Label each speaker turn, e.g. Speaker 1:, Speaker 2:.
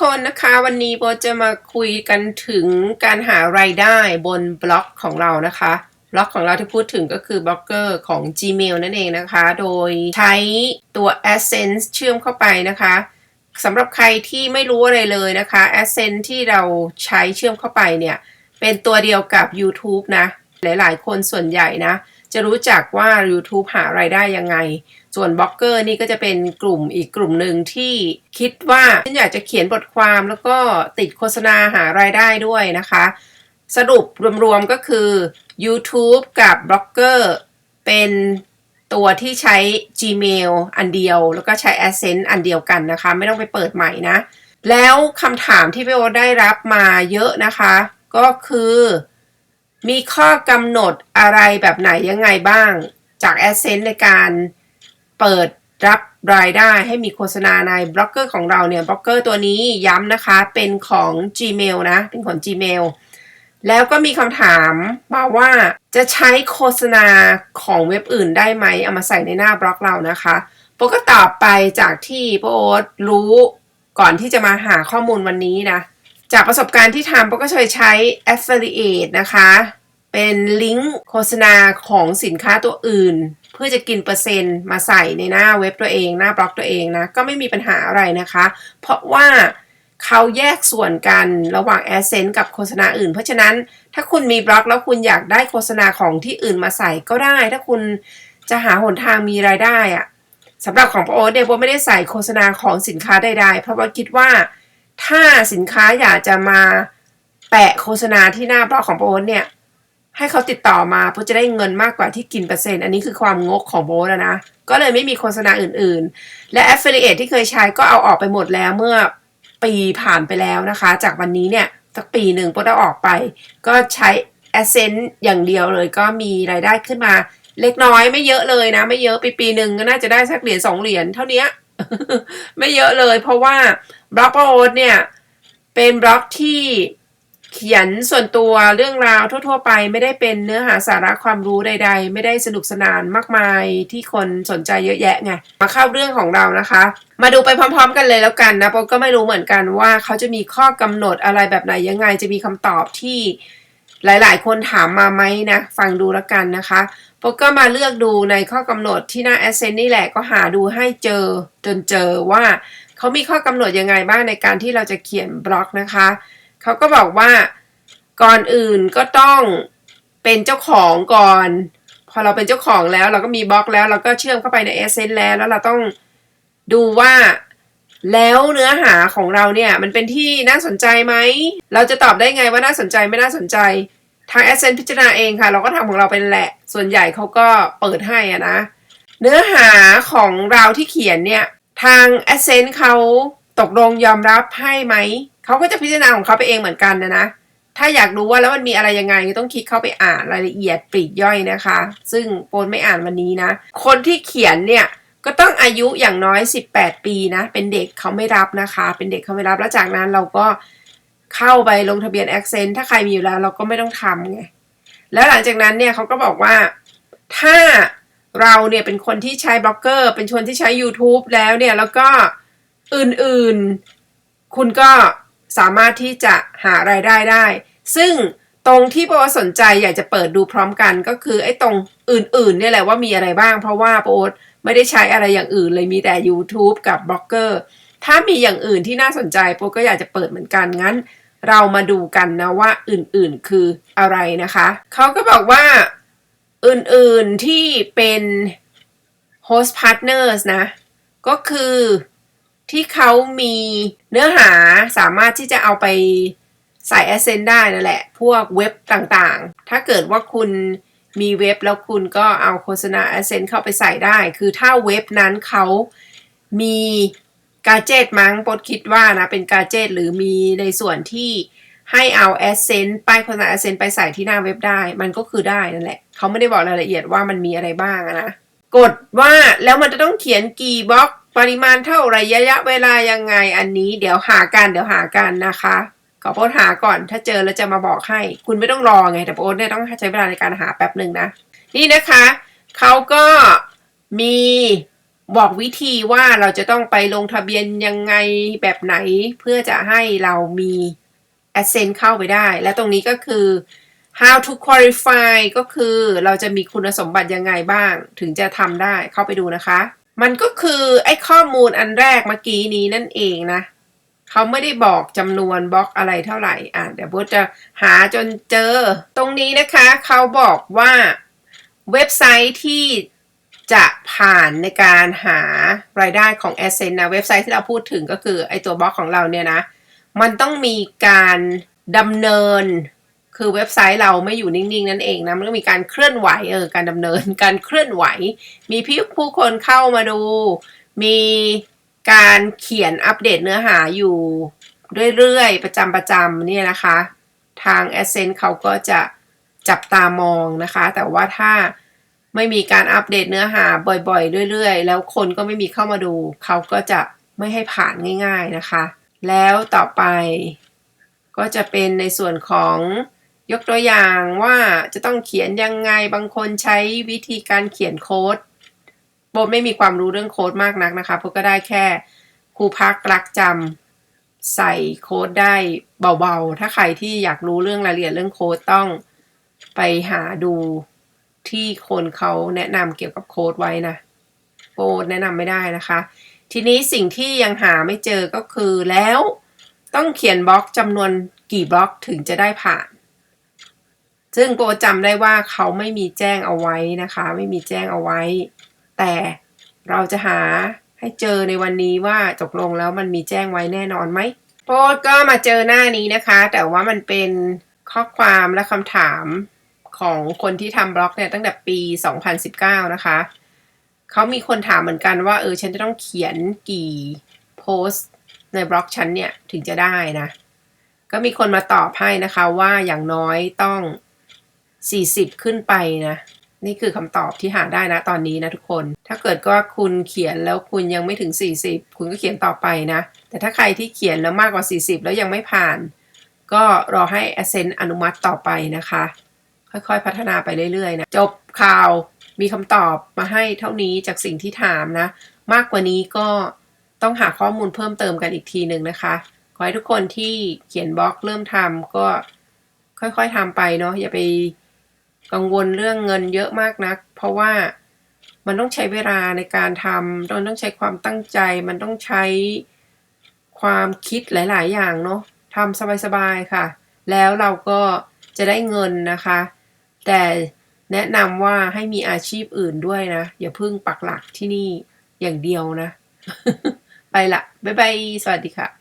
Speaker 1: คนนะคะวันนี้โบจะมาคุยกันถึงการหารายได้บนบล็อกของเรานะคะบล็อกของเราที่พูดถึงก็คือบล็อกเกอร์ของ Gmail นั่นเองนะคะ โดยใช้ตัว Adsense เชื่อมเข้าไปนะคะสำหรับใครที่ไม่รู้อะไรเลยนะคะ Adsense ที่เราใช้เชื่อมเข้าไปเนี่ย เป็นตัวเดียวกับ YouTube นะ หลายๆ คนส่วนใหญ่นะ จะรู้จักว่า YouTube หารายได้ยังไง ส่วนบล็อกเกอร์นี่ก็จะเป็นกลุ่มอีกกลุ่มหนึ่งที่คิดว่าฉันอยากจะเขียนบทความแล้วก็ติดโฆษณาหารายได้ด้วยนะคะ สรุปรวมๆก็คือ YouTube กับบล็อกเกอร์เป็นตัวที่ใช้ Gmail อันเดียว แล้วก็ใช้ Adsense อันเดียวกันนะคะ ไม่ต้องไปเปิดใหม่นะ แล้วคำถามที่พี่โอตได้รับมาเยอะนะคะ ก็คือ มีข้อกำหนดอะไรแบบไหนยังไงบ้างจาก Adsense ในการ เปิดรับรายได้ให้มีโฆษณาในบล็อกเกอร์ของเราเนี่ยบล็อกเกอร์ตัวนี้ย้ำนะคะเป็นของ Gmail นะ เป็นของ Gmail แล้วก็มีคำถามมาว่าจะใช้โฆษณาของเว็บอื่นได้ไหมเอามาใส่ในหน้าบล็อกเรานะคะโปก็ตอบไปจากที่โปโอ๊ตรู้ก่อนที่จะมาหาข้อมูลวันนี้นะ จากประสบการณ์ที่ทำโปก็เคยใช้ affiliate นะคะ เป็นลิงก์โฆษณาของสินค้าตัวอื่น เพื่อจะกินเปอร์เซ็นต์มาใส่ในหน้าเว็บตัวเอง หน้าบล็อกตัวเองนะ ก็ไม่มีปัญหาอะไรนะคะ เพราะว่าเขาแยกส่วนกันระหว่าง AdSense กับโฆษณาอื่น เพราะฉะนั้นถ้าคุณมีบล็อกแล้วคุณอยากได้โฆษณาของที่อื่นมาใส่ก็ได้ ถ้าคุณจะหาหนทางมีรายได้อะสำหรับของโอ๊ตเดโบไม่ได้ใส่โฆษณาของสินค้าใดๆ เพราะว่าคิดว่าถ้าสินค้าอยากจะมาแปะโฆษณาที่หน้าบล็อกของโอ๊ตเนี่ย ให้เขาติดต่อมาเพื่อจะได้เงินมากกว่าที่กินเปอร์เซ็นต์ อันนี้คือความงกของโบสนะ ก็เลยไม่มีโฆษณาอื่นๆ และ Affiliate ที่เคยใช้ก็เอาออกไปหมดแล้วเมื่อปีผ่านไปแล้วนะคะ จากวันนี้เนี่ยสักปีหนึ่งโบสเอาออกไป ก็ใช้ Ascent อย่างเดียวเลยก็มีรายได้ขึ้นมาเล็กน้อยไม่เยอะเลยนะ ไม่เยอะปีปีหนึ่งก็น่าจะได้สักเหรียญสองเหรียญเท่านี้ไม่เยอะเลย เพราะว่าบล็อกโอ๊ตเนี่ยเป็นบล็อกที่ เขียนส่วนตัวเรื่องราวทั่ว ๆ ไปไม่ได้เป็นเนื้อหาสาระความรู้ใด ๆ ไม่ได้สนุกสนานมากมายที่คนสนใจเยอะแยะไงมาเข้าเรื่องของเรานะคะ มาดูไปพร้อม ๆ กันเลยแล้วกันนะโปก็ไม่รู้เหมือนกันว่าเขาจะมีข้อกำหนดอะไรแบบไหนยังไงจะมีคำตอบที่หลาย ๆ คนถามมาไหมนะ ฟังดูแล้วกันนะคะโปก็มาเลือกดูในข้อกำหนดที่หน้า a s c e n นี่แหละก็หาดูให้เจอจนเจอว่าเขามีข้อกำหนดยังไงบ้างในการที่เราจะเขียนบล็อกนะคะ เขาก็บอกว่าก่อนอื่นก็ต้องเป็นเจ้าของก่อน พอเราเป็นเจ้าของแล้ว เราก็มีบล็อกแล้ว เราก็เชื่อมเข้าไปใน a อเซนแล้ว แล้วเราต้องดูว่าแล้วเนื้อหาของเราเนี่ยมันเป็นที่น่าสนใจไหม เราจะตอบได้ไงว่าน่าสนใจไม่น่าสนใจ ทาง a อเซนพิจารณาเองค่ะ เราก็ทำของเราเป็นแหละ ส่วนใหญ่เขาก็เปิดให้อะนะ เนื้อหาของเราที่เขียนเนี่ย ทาง a อเซนเขาตกลงยอมรับให้ไหม เขาก็จะพิจารณาของเขาไปเองเหมือนกันนะนะ ถ้าอยากรู้ว่าแล้วมันมีอะไรยังไงต้องคลิกเข้าไปอ่านรายละเอียดปลีกย่อยนะคะ ซึ่งโปนไม่อ่านวันนี้นะ คนที่เขียนเนี่ยก็ต้องอายุอย่างน้อย 18 ปีนะ เป็นเด็กเขาไม่รับนะคะ เป็นเด็กเขาไม่รับแล้วจากนั้นเราก็เข้าไปลงทะเบียน Accent ถ้าใครมีอยู่แล้วเราก็ไม่ต้องทำไง แล้วหลังจากนั้นเนี่ยเขาก็บอกว่าถ้าเราเนี่ยเป็นคนที่ใช้บล็อกเกอร์ เป็นคนที่ใช้ YouTube แล้วเนี่ย แล้วก็อื่นๆ คุณก็ สามารถที่จะหารายได้ได้ ซึ่งตรงที่โปสนใจอยากจะเปิดดูพร้อมกันก็คือไอ้ตรงอื่นๆเนี่ยแหละว่ามีอะไรบ้าง เพราะว่าโปไม่ได้ใช้อะไรอย่างอื่นเลยมีแต่ YouTube กับบล็อกเกอร์ถ้ามีอย่างอื่นที่น่าสนใจโปก็อยากจะเปิดเหมือนกันงั้น เรามาดูกันนะว่าอื่นๆคืออะไรนะคะ เขาก็บอกว่าอื่นๆที่เป็น host partners นะ ก็คือ ที่เขามีเนื้อหาสามารถที่จะเอาไปใส่ Ascent ได้นั่นแหละ พวกเว็บต่างๆ ถ้าเกิดว่าคุณมีเว็บแล้วคุณก็เอาโฆษณา Ascent เข้าไปใส่ได้ คือถ้าเว็บนั้นเขามีกาเจตมั้งปดคิดว่านะ เป็นกาเจตหรือมีในส่วนที่ให้เอา Ascent ป้ายโฆษณา Ascent ไปใส่ที่หน้าเว็บได้ มันก็คือได้นั่นแหละ เขาไม่ได้บอกรายละเอียดว่ามันมีอะไรบ้างนะ กดว่าแล้วมันจะต้องเขียนกี่บล็อก ปริมาณเท่าไรระยะเวลายังไงอันนี้เดี๋ยวหากันเดี๋ยวหากันนะคะขอโพสหาก่อนถ้าเจอแล้วจะมาบอกให้ คุณไม่ต้องรอไงแต่โพสเนี่ยต้องใช้เวลาในการหาแป๊บหนึ่งนะ นี่นะคะเขาก็มีบอกวิธีว่าเราจะต้องไปลงทะเบียนยังไงแบบไหน เพื่อจะให้เรามี Ascent เข้าไปได้ และตรงนี้ก็คือ how to qualify ก็คือเราจะมีคุณสมบัติยังไงบ้าง ถึงจะทำได้เข้าไปดูนะคะ มันก็คือไอ้ข้อมูลอันแรกเมื่อกี้นี้นั่นเองนะเขาไม่ได้บอกจำนวนบล็อกอะไรเท่าไหร่ อะเดี๋ยวโบทจะหาจนเจอ ตรงนี้นะคะเขาบอกว่าเว็บไซต์ที่จะผ่านในการหารายได้ของ a s c e n นะเว็บไซต์ที่เราพูดถึงก็คือไอตัวบล็อกของเราเนี่ยนะ มันต้องมีการดำเนิน คือเว็บไซต์เราไม่อยู่นิ่งๆนั่นเองนะมันก็มีการเคลื่อนไหวเออการดำเนินการเคลื่อนไหว มีพี่ผู้คนเข้ามาดู มีการเขียนอัปเดตเนื้อหาอยู่เรื่อยๆ ประจำประจำเนี่ยนะคะ ทาง a s c e n t เขาก็จะจับตามองนะคะ แต่ว่าถ้าไม่มีการอัปเดตเนื้อหาบ่อยๆ เรื่อยๆ แล้วคนก็ไม่มีเข้ามาดู เขาก็จะไม่ให้ผ่านง่าย ๆนะคะ แล้วต่อไปก็จะเป็นในส่วนของ ยกตัวอย่างว่าจะต้องเขียนยังไงบางคนใช้วิธีการเขียนโค้ดโบไม่มีความรู้เรื่องโค้ดมากนักนะคะเพราะก็ได้แค่ครูพักรักจำใส่โค้ดได้เบาๆ ถ้าใครที่อยากรู้เรื่องรายละเอียดเรื่องโค้ดต้องไปหาดูที่คนเขาแนะนำเกี่ยวกับโค้ดไว้นะโบแนะนำไม่ได้นะคะ ทีนี้สิ่งที่ยังหาไม่เจอก็คือแล้วต้องเขียนบล็อกจำนวนกี่บล็อกถึงจะได้ผ่าน ซึ่งโบจำได้ว่าเขาไม่มีแจ้งเอาไว้นะคะ ไม่มีแจ้งเอาไว้ แต่เราจะหาให้เจอในวันนี้ว่าตกลงแล้วมันมีแจ้งไว้แน่นอนไหมโบก็มาเจอหน้านี้นะคะ แต่ว่ามันเป็นข้อความและคำถามของคนที่ทำบล็อกเนี่ยตั้งแต่ปี 2019 นะคะ เขามีคนถามเหมือนกันว่าเออฉันจะต้องเขียนกี่โพสต์ในบล็อกฉันเนี่ยถึงจะได้นะ ก็มีคนมาตอบให้นะคะว่าอย่างน้อยต้อง 40 ขึ้นไปนะ นี่คือคำตอบที่หาได้นะตอนนี้นะทุกคน ถ้าเกิดก็คุณเขียนแล้วคุณยังไม่ถึง 40 คุณก็เขียนต่อไปนะ แต่ถ้าใครที่เขียนแล้วมากกว่า 40 แล้วยังไม่ผ่าน ก็รอให้ Ascent อนุมัติต่อไปนะคะ ค่อยๆพัฒนาไปเรื่อยๆนะ จบข่าวมีคำตอบมาให้เท่านี้จากสิ่งที่ถามนะ มากกว่านี้ก็ต้องหาข้อมูลเพิ่มเติมกันอีกทีหนึ่งนะคะ ขอให้ทุกคนที่เขียนบล็อกเริ่มทำก็ค่อยๆทำไปเนาะอย่าไป กังวลเรื่องเงินเยอะมากนัก เพราะว่ามันต้องใช้เวลาในการทำมันต้องใช้ความตั้งใจ มันต้องใช้ความคิดหลาย ๆ อย่างเนาะทำสบาย ๆ ค่ะ แล้วเราก็จะได้เงินนะคะ แต่แนะนำว่าให้มีอาชีพอื่นด้วยนะ อย่าเพิ่งปักหลักที่นี่อย่างเดียวนะ ไปละ บ๊ายบาย สวัสดีค่ะ